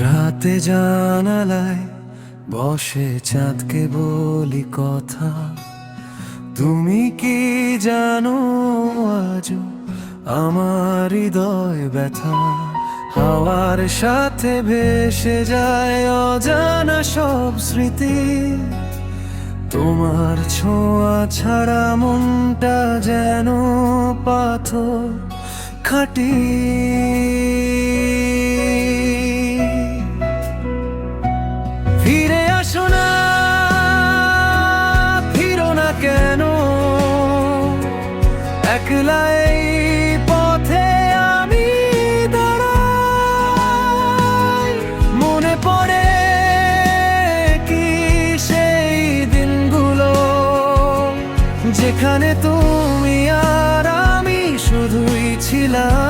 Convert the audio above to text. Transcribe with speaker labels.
Speaker 1: রাতে জানালায় বসে চাঁদকে বলি কথা। তুমি কি জানো আজ আমার হৃদয় ব্যথা? হাওয়ার সাথে ভেসে যায় অজানা সব স্মৃতি। তোমার ছোঁয়া ছাড়া মনটা যেন পাথর খাটি। একলা পথে আমি দাঁড়াই। মনে পড়ে কি সেই দিনগুলো, যেখানে তুমি আর আমি শুধুই ছিলাম।